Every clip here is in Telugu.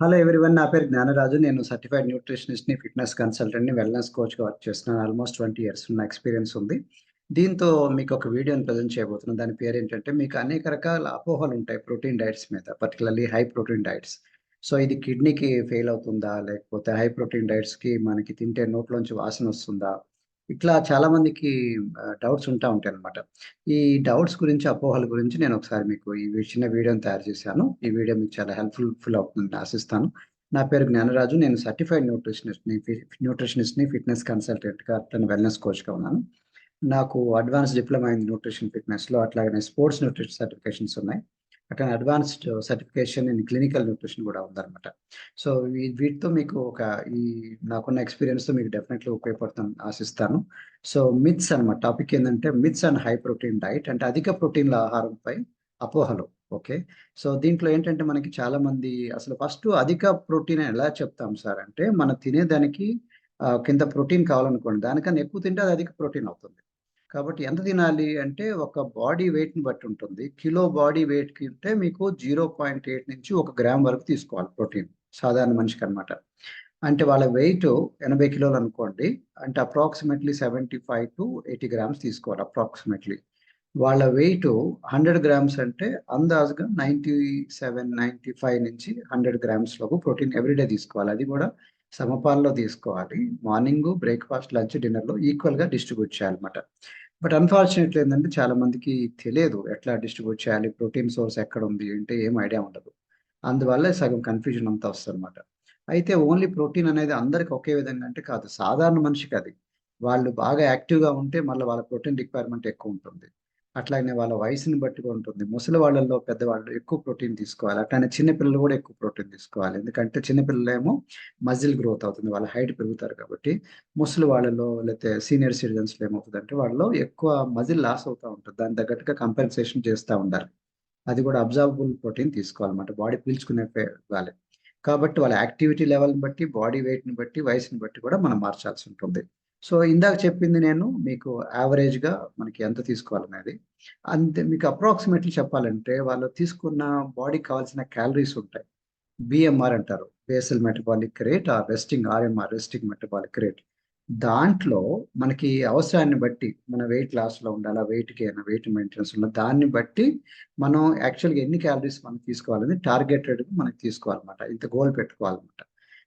హలో ఎవరివన్ నా పేరు జ్ఞానరాజు. నేను సర్టిఫైడ్ న్యూట్రిషనిస్ట్ని ఫిట్నెస్ కన్సల్టెంట్ని వెల్నెస్ కోచ్గా వర్క్ చేస్తున్నాను. ఆల్మోస్ట్ ట్వంటీ ఇయర్స్ ఉన్న ఎక్స్పీరియన్స్ ఉంది. దీంతో మీకు ఒక వీడియోని ప్రజెంట్ చేయబోతున్నాను. దాని పేరు ఏంటంటే మీకు అనేక రకాల అపోహలు ఉంటాయి ప్రోటీన్ డైట్స్ మీద particularly high protein diets so ఇది కిడ్నీకి ఫెయిల్ అవుతుందా? లేకపోతే హై ప్రోటీన్ డైట్స్కి మనకి తింటే నోట్లోంచి వాసన వస్తుందా? ఇట్లా చాలా మందికి డౌట్స్ ఉంటా ఉంటాయి అనమాట ఈ డౌట్స్ గురించి అపోహల గురించి నేను ఒకసారి మీకు ఈ చిన్న వీడియోని తయారు చేశాను. ఈ వీడియో మీకు చాలా హెల్ప్ఫుల్ ఫుల్ అవుతుందని ఆశిస్తాను. నా పేరు జ్ఞానరాజు. నేను సర్టిఫైడ్ న్యూట్రిషనిస్ట్ని న్యూట్రిషనిస్ట్ని ఫిట్నెస్ కన్సల్టెంట్గా అట్లా వెల్నెస్ కోచ్గా ఉన్నాను. నాకు అడ్వాన్స్ డిప్లొమా ఇన్ న్యూట్రిషన్ ఫిట్నెస్లో అట్లాగే స్పోర్ట్స్ న్యూట్రిషన్ సర్టిఫికేషన్స్ ఉన్నాయి. అక్కడ advanced certification in clinical nutrition కూడా ఉందన్నమాట. సో వీటితో మీకు ఒక ఈ నాకున్న ఎక్స్పీరియన్స్తో మీకు డెఫినెట్లీ ఉపయోగపడుతుంది ఆశిస్తాను. సో మిత్స్ అనమాట టాపిక్ ఏంటంటే myths and high protein diet అంటే అధిక ప్రోటీన్ల ఆహారంపై అపోహలు ఓకే? సో దీంట్లో ఏంటంటే మనకి చాలా మంది అసలు ఫస్ట్ అధిక ప్రోటీన్ ఎలా చెప్తాం సార్ అంటే మనం తినేదానికి కింద ప్రోటీన్ కావాలనుకోండి దానికన్నా ఎక్కువ తింటే అది అధిక ప్రోటీన్ అవుతుంది. కాబట్టి ఎంత తినాలి అంటే ఒక బాడీ వెయిట్ని బట్టి ఉంటుంది. కిలో బాడీ వెయిట్కి ఉంటే మీకు జీరో పాయింట్ ఎయిట్ నుంచి ఒక గ్రామ్ వరకు తీసుకోవాలి ప్రోటీన్ సాధారణ మనిషికి అనమాట అంటే వాళ్ళ వెయిట్ ఎనభై కిలోలు అనుకోండి అంటే approximately seventy five to eighty grams తీసుకోవాలి అప్రాక్సిమేట్లీ. వాళ్ళ వెయిట్ హండ్రెడ్ గ్రామ్స్ అంటే అందాజుగా నైంటీ సెవెన్ నైంటీ ఫైవ్ నుంచి హండ్రెడ్ గ్రామ్స్ లోపు ప్రోటీన్ ఎవ్రీడే తీసుకోవాలి. అది కూడా సమపాల్లో తీసుకోవాలి. మార్నింగ్ బ్రేక్ఫాస్ట్ లంచ్ డిన్నర్లో ఈక్వల్గా డిస్ట్రిబ్యూట్ చేయాలన్నమాట. బట్ అన్ఫార్చునేట్లీ ఏంటంటే చాలా మందికి తెలియదు ఎట్లా డిస్ట్రిబ్యూట్ చేయాలి ప్రోటీన్ సోర్స్ ఎక్కడ ఉంది అంటే ఏం ఐడియా ఉండదు. అందువల్ల సగం కన్ఫ్యూజన్ అంతా వస్తుంది అనమాట అయితే ఓన్లీ ప్రోటీన్ అనేది అందరికి ఒకే విధంగా అంటే కాదు సాధారణ మనిషికి అది. వాళ్ళు బాగా యాక్టివ్గా ఉంటే మళ్ళీ వాళ్ళ ప్రోటీన్ రిక్వైర్మెంట్ ఎక్కువ ఉంటుంది. అట్లానే వాళ్ళ వయసుని బట్టి ఉంటుంది. ముసలి వాళ్ళల్లో పెద్దవాళ్ళు ఎక్కువ ప్రోటీన్ తీసుకోవాలి. అట్లానే చిన్నపిల్లలు కూడా ఎక్కువ ప్రోటీన్ తీసుకోవాలి. ఎందుకంటే చిన్నపిల్లలు ఏమో మజిల్ గ్రోత్ అవుతుంది. వాళ్ళ హైట్ పెరుగుతారు కాబట్టి ముసలి వాళ్ళలో లేకపోతే సీనియర్ సిటిజన్స్లో ఏమవుతుందంటే వాళ్ళు ఎక్కువ మజిల్ లాస్ అవుతూ ఉంటుంది. దాని తగ్గట్టుగా కంపెన్సేషన్ చేస్తూ ఉండాలి. అది కూడా అబ్జర్వబుల్ ప్రోటీన్ తీసుకోవాలన్నమాట. బాడీ పీల్చుకునే ఇవ్వాలి కాబట్టి వాళ్ళ యాక్టివిటీ లెవెల్ని బట్టి బాడీ వెయిట్ని బట్టి వయసుని బట్టి కూడా మనం మార్చాల్సి ఉంటుంది. సో ఇందాక చెప్పింది నేను మీకు యావరేజ్గా మనకి ఎంత తీసుకోవాలనేది. అంతే మీకు అప్రాక్సిమేట్లీ చెప్పాలంటే వాళ్ళు తీసుకున్న బాడీకి కావాల్సిన క్యాలరీస్ ఉంటాయి. బిఎంఆర్ అంటారు. బేసల్ మెటబాలిక్ రేట్ ఆ resting RMR resting metabolic rate దాంట్లో మనకి అవసరాన్ని బట్టి మన వెయిట్ లాస్లో ఉండాలా వెయిట్కి అయినా వెయిట్ మెయింటెనెన్స్ ఉండాలి దాన్ని బట్టి మనం యాక్చువల్గా ఎన్ని క్యాలరీస్ మనం తీసుకోవాలని టార్గెటెడ్ మనకి తీసుకోవాలన్నమాట. ఇంత గోల్ పెట్టుకోవాలన్నమాట.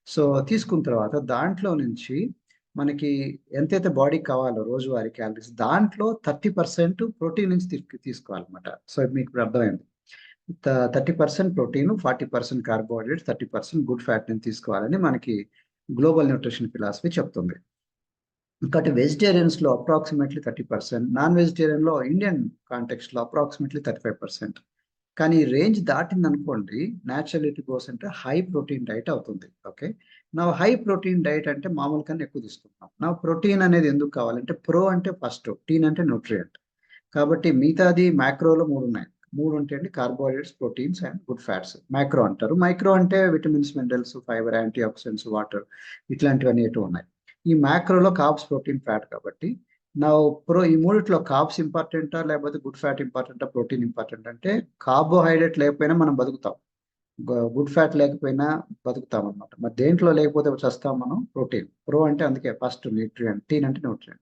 సో తీసుకున్న తర్వాత దాంట్లో నుంచి మనకి ఎంతైతే బాడీకి కావాలో రోజువారీ క్యాలరీస్ దాంట్లో థర్టీ పర్సెంట్ ప్రోటీన్ నుంచి తీసుకోవాలన్నమాట. సో మీకు అర్థమైంది. Thirty percent protein forty percent carbohydrate thirty percent good fat నుంచి తీసుకోవాలని మనకి గ్లోబల్ న్యూట్రిషన్ ఫిలాసఫీ చెప్తుంది. ఇంకటి వెజిటేరియన్స్లో అప్రాక్సిమేట్లీ థర్టీ పర్సెంట్ నాన్ వెజిటేరియన్లో ఇండియన్ కాంటెక్స్ట్లో అప్రాక్సిమేట్లీ థర్టీ ఫైవ్ పర్సెంట్ కానీ రేంజ్ దాటింది అనుకోండి న్యాచురలిటీ కోసం అంటే హై ప్రోటీన్ డైట్ అవుతుంది. ఓకే నా హై ప్రోటీన్ డైట్ అంటే మామూలు కన్నా ఎక్కువ తీసుకుంటాం నా ప్రోటీన్ అనేది ఎందుకు కావాలంటే ప్రో అంటే ఫస్ట్ టీన్ అంటే న్యూట్రియంట్ కాబట్టి మిగతాది మ్యాక్రోలో మూడు ఉన్నాయి. మూడు ఉంటాయండి carbohydrates proteins and good fats micro అంటారు. మైక్రో అంటే vitamins minerals fibre antioxidants water ఇట్లాంటివన్నీ ఎటు ఉన్నాయి. ఈ మ్యాక్రోలో కాప్స్ ప్రోటీన్ ఫ్యాట్ కాబట్టి నా ప్రో ఈ మూడిట్లో కాప్స్ ఇంపార్టెంటా లేకపోతే గుడ్ ఫ్యాట్ ఇంపార్టెంటా ప్రోటీన్ ఇంపార్టెంట్ అంటే కార్బోహైడ్రేట్ లేకపోయినా మనం బతుకుతాం. గుడ్ ఫ్యాట్ లేకపోయినా బతుకుతాం అనమాట మరి దేంట్లో లేకపోతే చస్తాం మనం? ప్రోటీన్. ప్రో అంటే అందుకే ఫస్ట్ న్యూట్రియంట్ టీన్ అంటే న్యూట్రియంట్.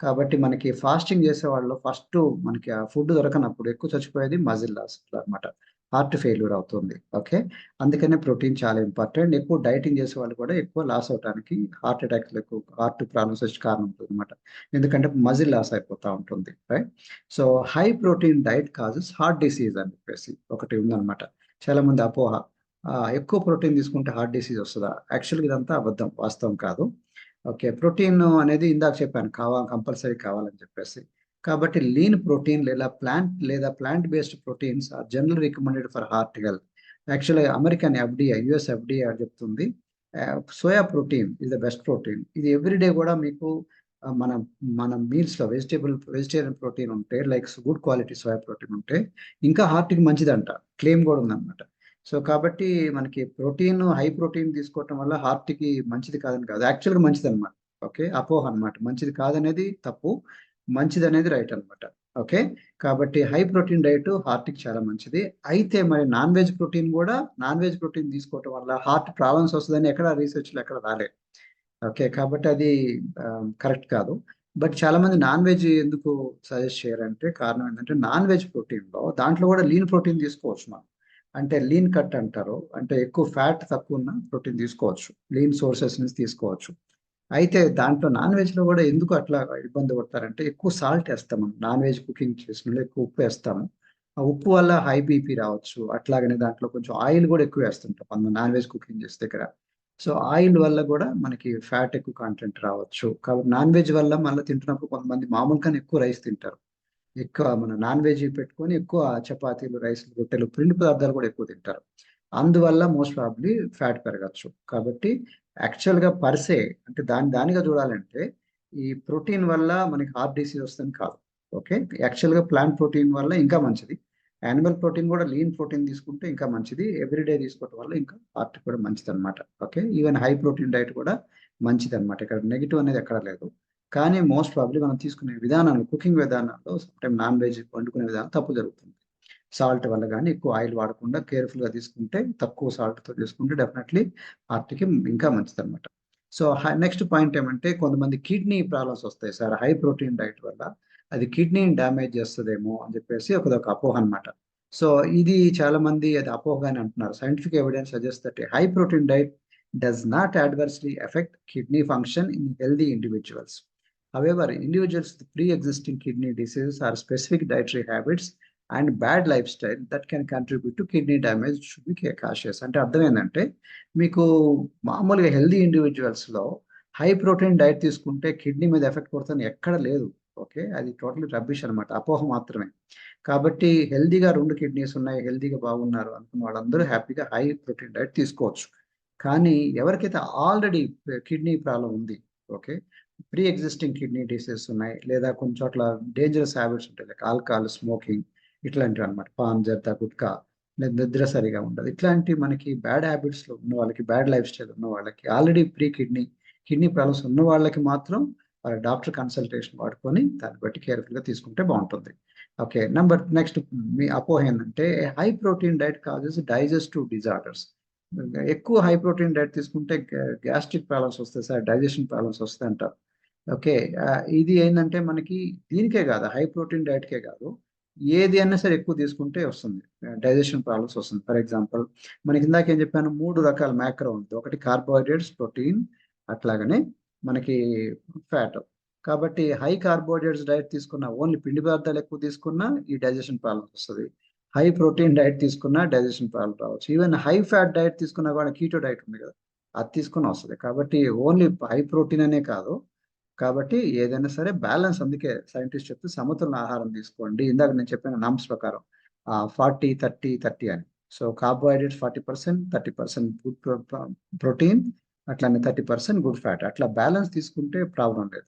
కాబట్టి మనకి ఫాస్టింగ్ చేసే వాళ్ళు ఫస్ట్ మనకి ఆ ఫుడ్ దొరకనప్పుడు ఎక్కువ చచ్చిపోయేది మజిల్ లాస్ అనమాట హార్ట్ ఫెయిల్యూర్ అవుతుంది. ఓకే? అందుకనే ప్రోటీన్ చాలా ఇంపార్టెంట్. ఎక్కువ డైటింగ్ చేసే వాళ్ళు కూడా ఎక్కువ లాస్ అవడానికి హార్ట్ అటాక్స్ ఎక్కువ హార్ట్ ప్రాబ్లమ్స్ వచ్చే కారణం ఉంటుంది అనమాట ఎందుకంటే మజిల్ లాస్ అయిపోతూ ఉంటుంది right? So high protein diet causes heart disease అని చెప్పేసి ఒకటి ఉందన్నమాట. చాలా మంది అపోహ. ఎక్కువ ప్రోటీన్ తీసుకుంటే హార్ట్ డిసీజ్ వస్తుందా? యాక్చువల్గా ఇదంతా అబద్ధం వాస్తవం కాదు. ఓకే ప్రోటీన్ అనేది ఇందాక చెప్పాను కావాలి కంపల్సరీ కావాలని చెప్పేసి. కాబట్టి లీన్ ప్రోటీన్ లేదా ప్లాంట్ లేదా plant based proteins are general recommended for heart health. యాక్చువల్గా అమెరికన్ ఎఫ్డిఐ యుఎస్ ఎఫ్డిఐ చెప్తుంది. Soya protein is the best protein. ఇది ఎవ్రీడే కూడా మీకు మన మన మీల్స్లో వెజిటేబుల్ వెజిటేరియన్ ప్రోటీన్ ఉంటే like good quality soya protein ఉంటే ఇంకా హార్ట్కి మంచిదంట. క్లెయిమ్ కూడా ఉందన్నమాట. సో కాబట్టి మనకి ప్రోటీన్ హై ప్రోటీన్ తీసుకోవటం వల్ల హార్ట్కి మంచిది కాదని కాదు. యాక్చువల్గా మంచిది అనమాట ఓకే అపోహ అనమాట మంచిది కాదనేది తప్పు. మంచిది అనేది రైట్ అన్నమాట. ఓకే. కాబట్టి హై ప్రోటీన్ డైట్ హార్ట్‌కి చాలా మంచిది. అయితే మరి నాన్ వెజ్ ప్రోటీన్ కూడా నాన్ వెజ్ ప్రోటీన్ తీసుకోవటం వల్ల హార్ట్ ప్రాబ్లమ్స్ వస్తుందని ఎక్కడ రీసెర్చ్లు ఎక్కడ రాలేదు ఓకే. కాబట్టి అది కరెక్ట్ కాదు. బట్ చాలా మంది నాన్ వెజ్ ఎందుకు సజెస్ట్ చేయరంటే కారణం ఏంటంటే నాన్ వెజ్ ప్రోటీన్‌లో దాంట్లో కూడా లీన్ ప్రోటీన్ తీసుకోవచ్చు మనం. అంటే లీన్ కట్ అంటారు. అంటే ఎక్కువ ఫ్యాట్ తక్కువున్న ప్రోటీన్ తీసుకోవచ్చు. లీన్ సోర్సెస్ నుంచి తీసుకోవచ్చు. అయితే దాంట్లో నాన్ వెజ్‌లో కూడా ఎందుకు అట్లా ఇబ్బంది పడతారంటే ఎక్కువ సాల్ట్ వేస్తాము మనం. నాన్ వెజ్ కుకింగ్ చేసిన ఎక్కువ ఉప్పు వేస్తాము ఆ ఉప్పు వల్ల హై బీపీ రావచ్చు. అట్లాగనే దాంట్లో కొంచెం ఆయిల్ కూడా ఎక్కువ వేస్తుంటాం మనం నాన్ వెజ్ కుకింగ్ చేసే దగ్గర. సో, ఆయిల్ వల్ల కూడా మనకి ఫ్యాట్ ఎక్కువ కంటెంట్ రావచ్చు. కాబట్టి నాన్ వెజ్ వల్ల మళ్ళీ తింటున్నప్పుడు కొంతమంది మామూలు కన్నా ఎక్కువ రైస్ తింటారు. ఎక్కువ మన నాన్ వెజ్ పెట్టుకొని ఎక్కువ చపాతీలు, రైస్‌లు, రొట్టెలు, పిండి పదార్థాలు కూడా ఎక్కువ తింటారు. అందువల్ల మోస్ట్ ప్రాబ్లీ ఫ్యాట్ పెరగచ్చు కాబట్టి యాక్చువల్‌గా పర్సే అంటే దాని దానిగా చూడాలంటే ఈ ప్రోటీన్ వల్ల మనకి హార్ట్ డిసీజ్ వస్తుంది కాదు. ఓకే. యాక్చువల్‌గా ప్లాంట్ ప్రోటీన్ వల్ల ఇంకా మంచిది. యానిమల్ ప్రోటీన్ కూడా లీన్ ప్రోటీన్ తీసుకుంటే ఇంకా మంచిది. ఎవ్రీడే తీసుకోవటం వల్ల ఇంకా హార్ట్ కూడా మంచిది అనమాట okay. Even high protein diet కూడా మంచిది అనమాట ఇక్కడ నెగిటివ్ అనేది ఎక్కడ లేదు. కానీ మోస్ట్ ప్రాబ్లీ మనం తీసుకునే విధానాలు కుకింగ్ విధానాల్లో సమ్‌టైమ్ నాన్ వెజ్ వండుకునే విధానం తప్పు జరుగుతుంది. సాల్ట్ వల్ల కానీ ఎక్కువ ఆయిల్ వాడకుండా కేర్‌ఫుల్‌గా తీసుకుంటే తక్కువ సాల్ట్‌తో తీసుకుంటే డెఫినెట్‌లీ హార్ట్‌కి ఇంకా మంచిది అనమాట సో, నెక్స్ట్ పాయింట్ ఏమంటే కొంతమంది కిడ్నీ ప్రాబ్లమ్స్ వస్తాయి సార్ హై ప్రోటీన్ డైట్ వల్ల. అది కిడ్నీని డ్యామేజ్ చేస్తుందేమో అని చెప్పేసి ఒకదొక అపోహ అన్నమాట. సో, ఇది చాలామంది అది అపోహగానే అంటున్నారు. Scientific evidence suggest that high protein diet does not adversely affect kidney function in healthy individuals however individuals with pre existing kidney diseases or specific dietary habits and bad life style that can contribute to kidney damage should be cautious. అంటే అర్థం ఏంటంటే మీకు మామూలుగా హెల్తీ ఇండివిజువల్స్లో హై ప్రోటీన్ డైట్ తీసుకుంటే కిడ్నీ మీద ఎఫెక్ట్ పడుతుంది ఎక్కడ లేదు. ఓకే. అది టోటలీ రబ్బిష్ అనమాట అపోహ మాత్రమే. కాబట్టి హెల్తీగా రెండు కిడ్నీస్ ఉన్నాయి. హెల్తీగా బాగున్నారు అనుకున్న వాళ్ళందరూ హ్యాపీగా హై ప్రోటీన్ డైట్ తీసుకోవచ్చు. కానీ ఎవరికైతే ఆల్రెడీ కిడ్నీ ప్రాబ్లమ్ ఉంది. Okay. Pre existing kidney diseases ఉన్నాయి. లేదా కొన్ని చోట్ల డేంజరస్ హ్యాబిట్స్ ఉంటాయి. లైక్ ఆల్కహాల్, స్మోకింగ్ ఇట్లాంటివి అనమాట పాన్, జర్దా, గుట్కా నిద్ర సరిగా ఉండదు. ఇట్లాంటి మనకి బ్యాడ్ హ్యాబిట్స్‌లో ఉన్న వాళ్ళకి, బ్యాడ్ లైఫ్ స్టైల్ ఉన్న వాళ్ళకి, already pre kidney, kidney problems ఉన్న వాళ్ళకి మాత్రం డాక్టర్ కన్సల్టేషన్ వాడుకొని దాన్ని బట్టి కేర్‌ఫుల్‌గా తీసుకుంటే బాగుంటుంది ఓకే. నెంబర్ నెక్స్ట్ మీ అపోహ ఏంటంటే high protein diet causes digestive disorders. ఎక్కువ హై ప్రోటీన్ డైట్ తీసుకుంటే గ్యాస్ట్రిక్ ప్రాబ్లమ్స్ వస్తాయి సార్. డైజెషన్ ప్రాబ్లమ్స్ వస్తాయంటారు. ఓకే. ఇది ఏంటంటే మనకి దీనికే కాదు హై ప్రోటీన్ డైట్‌కే కాదు. ఏది అయినా సరే ఎక్కువ తీసుకుంటే వస్తుంది. డైజెషన్ ప్రాబ్లమ్స్ వస్తుంది. ఫర్ ఎగ్జాంపుల్ మనకి ఇందాక ఏం చెప్పాను మూడు రకాల మ్యాక్రో ఉంది. ఒకటి కార్బోహైడ్రేట్స్, ప్రోటీన్ అట్లాగనే మనకి ఫ్యాట్. కాబట్టి హై కార్బోహైడ్రేట్స్ డైట్ తీసుకున్న ఓన్లీ పిండి పదార్థాలు ఎక్కువ తీసుకున్నా ఈ డైజెషన్ ప్రాబ్లమ్స్ వస్తుంది హై ప్రోటీన్ డైట్ తీసుకున్నా డైజెషన్ ప్రాబ్లమ్ రావచ్చు. ఈవెన్ హై ఫ్యాట్ డైట్ తీసుకున్నా కూడా కీటో డైట్ ఉంది కదా! అది తీసుకుని వస్తుంది కాబట్టి ఓన్లీ హై ప్రోటీన్ అనే కాదు. కాబట్టి ఏదైనా సరే బ్యాలెన్స్ అందుకే సైంటిస్ట్ చెప్తే సమతుల్య ఆహారం తీసుకోండి. ఇందాక నేను చెప్పిన నామ్స్ ప్రకారం ఫార్టీ థర్టీ థర్టీ అని. So, carbohydrates 40%, 30% good pro protein అట్లానే థర్టీ పర్సెంట్ గుడ్ ఫ్యాట్. అట్లా బ్యాలెన్స్ తీసుకుంటే ప్రాబ్లమ్ లేదు.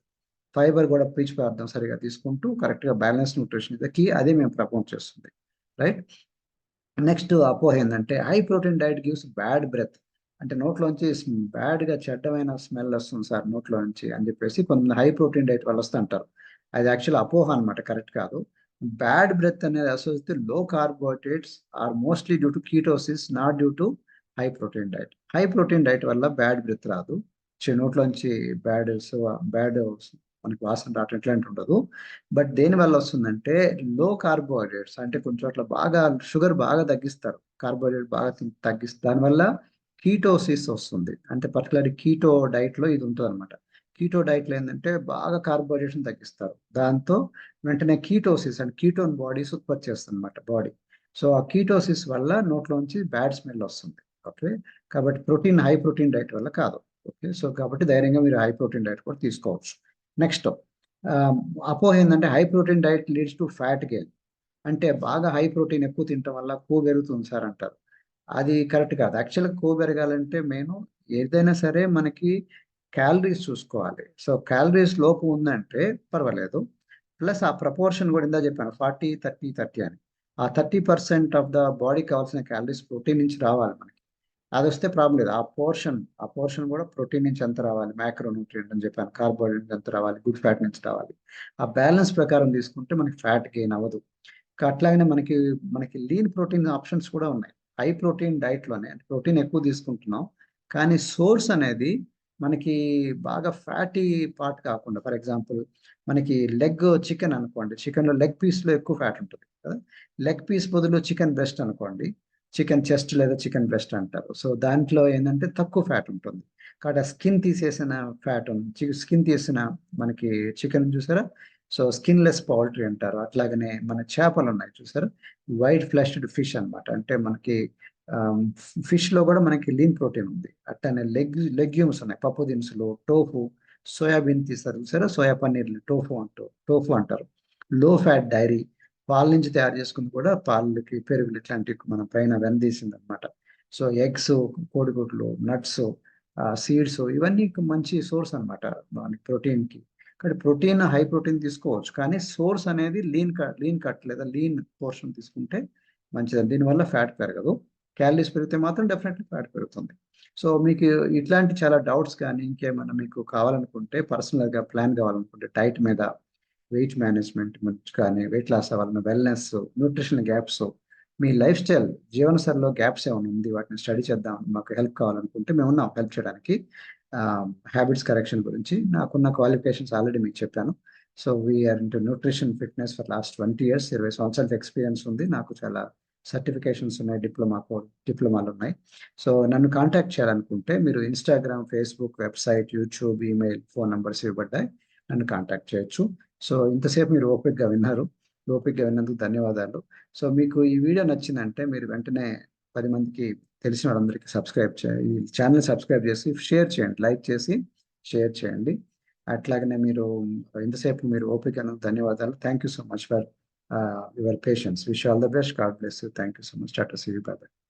ఫైబర్ కూడా పీచు పదార్థం సరిగా తీసుకుంటూ కరెక్ట్‌గా బ్యాలెన్స్ న్యూట్రిషన్ ఇస్ అదే మేము ప్రమోట్ చేస్తుంది. రైట్. నెక్స్ట్ అపోహ ఏంటంటే high protein diet gives bad breath. అంటే నోట్లోంచి బ్యాడ్‌గా చెడ్డమైన స్మెల్ వస్తుంది సార్ నోట్లో నుంచి అని చెప్పేసి కొంత హై ప్రోటీన్ డైట్ వల్ల వస్తుంటారు అది యాక్చువల్ అపోహ అన్నమాట. కరెక్ట్ కాదు. బ్యాడ్ బ్రెత్ అనేది అసోసియేట్లో carbohydrates are mostly due to ketosis not due to high protein diet. High protein diet వల్ల బ్యాడ్ బ్రెత్ రాదు. నోట్లోంచి బ్యాడ్ బ్యాడ్ మనకి వాసన రావటం ఇట్లాంటివి ఉండదు. బట్ దేని వల్ల వస్తుందంటే లో కార్బోహైడ్రేట్స్ అంటే కొంచెం అట్లా బాగా షుగర్ బాగా తగ్గిస్తారు. కార్బోహైడ్రేట్ బాగా తగ్గిస్తారు దానివల్ల కీటోసిస్ వస్తుంది. అంటే పర్టికులర్ కీటో డైట్‌లో ఇది ఉంటదన్నమాట. కీటో డైట్‌లో ఏంటంటే బాగా కార్బోహైడ్రేట్స్ తగ్గిస్తారు. దాంతో వెంటనే కీటోసిస్ అంటే కీటోన్ బాడీస్ ఉత్పత్తి చేస్తుందన్నమాట బాడీ. సో, ఆ కీటోసిస్ వల్ల నోట్లోంచి బ్యాడ్ స్మెల్ వస్తుంది. ఓకే. కాబట్టి ప్రోటీన్ హై ప్రోటీన్ డైట్ వల్ల కాదు. ఓకే. సో, కాబట్టి ధైర్యంగా మీరు హై ప్రోటీన్ డైట్ కూడా తీసుకోవచ్చు. నెక్స్ట్ అపోహ ఏంటంటే high protein diet leads to fat gain. అంటే బాగా హై ప్రోటీన్ ఎక్కువ తినటం వల్ల కొవ్వు పెరుగుతుంది సార్ అంటారు. అది కరెక్ట్ కాదు. యాక్చువల్‌గా కొవ్వు పెరగాలంటే మేము ఏదైనా సరే మనకి క్యాలరీస్ చూసుకోవాలి. సో, క్యాలరీస్ లోపు ఉందంటే పర్వాలేదు. ప్లస్ ఆ ప్రపోర్షన్ కూడా ఇందా చెప్పాను 40, 30, 30 అని. ఆ 30% ఆఫ్ ద బాడీకి కావాల్సిన క్యాలరీస్ ప్రోటీన్ నుంచి రావాలి మనకి. అది వస్తే ప్రాబ్లమ్ లేదు. ఆ పోర్షన్, ఆ పోర్షన్ కూడా ప్రోటీన్ నుంచి ఎంత రావాలి, మాక్రో న్యూట్రియంట్ అని చెప్పాను. కార్బోహైడ్రేట్ ఎంత రావాలి, గుడ్ ఫ్యాట్ నుంచి రావాలి. ఆ బ్యాలెన్స్ ప్రకారం తీసుకుంటే మనకి ఫ్యాట్ గెయిన్ అవ్వదు. అట్లాగనే మనకి, మనకి లీన్ ప్రోటీన్ ఆప్షన్స్ కూడా ఉన్నాయి. హై ప్రోటీన్ డైట్‌లోనే అంటే ప్రోటీన్ ఎక్కువ తీసుకుంటున్నాం. కానీ సోర్స్ అనేది మనకి బాగా ఫ్యాటీ పార్ట్ కాకుండా ఫర్ ఎగ్జాంపుల్ మనకి లెగ్ చికెన్ అనుకోండి. చికెన్‌లో లెగ్ పీస్‌లో ఎక్కువ ఫ్యాట్ ఉంటుంది కదా! లెగ్ పీస్ బదులు చికెన్ బ్రెస్ట్ అనుకోండి. చికెన్ చెస్ట్ లేదా చికెన్ బ్రెస్ట్ అంటారు. సో, దాంట్లో ఏంటంటే తక్కువ ఫ్యాట్ ఉంటుంది. కాబట్టి ఆ స్కిన్ తీసేసిన ఫ్యాట్ చి స్కిన్ తీసిన మనకి చికెన్ చూసారా? సో, స్కిన్‌లెస్ పౌల్ట్రీ అంటారు. అట్లాగనే మన చేపలు ఉన్నాయి చూసారు వైట్ ఫ్లెష్డ్ ఫిష్ అన్నమాట. అంటే మనకి ఫిష్లో కూడా మనకి లీన్ ప్రోటీన్ ఉంది. అట్లనే లెగ్ లెగ్యూమ్స్ ఉన్నాయి. పప్పు దినుసులు, టోఫు, సోయాబీన్ తీస్తారు చూసారా? సోయా పన్నీర్ టోఫు అంటూ టోఫు అంటారు. లో ఫ్యాట్ డైరీ పాల నుంచి తయారు చేసుకుని కూడా పాలకి, పెరుగులు ఇట్లాంటివి మనం పైన వెన్నదీసిందనమాట. సో, ఎగ్స్, కోడిగుడ్లు, నట్స్, సీడ్స్ ఇవన్నీ మంచి సోర్స్ అనమాట మనకి ప్రోటీన్‌కి. కానీ ప్రోటీన్ హై ప్రోటీన్ తీసుకోవచ్చు. కానీ సోర్స్ అనేది లీన్ కట్ లీన్ కట్ లేదా లీన్ పోర్షన్ తీసుకుంటే మంచిది. దీనివల్ల ఫ్యాట్ పెరగదు. క్యాలరీస్ పెరిగితే మాత్రం డెఫినెట్‌లీ ఫ్యాట్ పెరుగుతుంది. సో, మీకు ఇట్లాంటి చాలా డౌట్స్ కానీ, ఇంకేమైనా మీకు కావాలనుకుంటే పర్సనల్‌గా ప్లాన్ కావాలనుకుంటే డైట్ మీద, వెయిట్ మేనేజ్మెంట్ కానీ, వెయిట్ లాస్ అవ్వాలన్న వెల్‌నెస్, న్యూట్రిషన్ గ్యాప్స్, మీ లైఫ్ స్టైల్ జీవనశైలిలో గ్యాప్స్ ఏమైనా ఉంది వాటిని స్టడీ చేద్దాం మాకు హెల్ప్ కావాలనుకుంటే మేము ఉన్నాం హెల్ప్ చేయడానికి. హ్యాబిట్స్ కరెక్షన్ గురించి నాకున్న క్వాలిఫికేషన్స్ ఆల్రెడీ మీకు చెప్పాను. So, we are into nutrition, fitness for last 20 years 20 సంవత్సరాల ఎక్స్‌పీరియన్స్ ఉంది. నాకు చాలా సర్టిఫికేషన్స్ ఉన్నాయి. డిప్లొమా కో డిప్లొమాలున్నాయి. సో, నన్ను కాంటాక్ట్ చేయాలనుకుంటే మీరు Instagram, Facebook, website, YouTube, email, phone numbers ఇవ్వబడ్డాయి. నన్ను కాంటాక్ట్ చేయొచ్చు. సో, ఇంతసేపు మీరు ఓపిక్గా విన్నారు. ఓపిక్గా విన్నందుకు ధన్యవాదాలు. సో, మీకు ఈ వీడియో నచ్చిందంటే మీరు వెంటనే పది మందికి తెలిసిన వాళ్ళందరికీ సబ్స్క్రైబ్ చే ఈ సబ్స్క్రైబ్ చేసి షేర్ చేయండి. లైక్ చేసి షేర్ చేయండి. అట్లాగనే మీరు ఇంతసేపు మీరు ఓపిక ధన్యవాదాలు. Thank you so much for your patience. Wish all the best. God bless you. Thank you so much. Tata. See you. Bye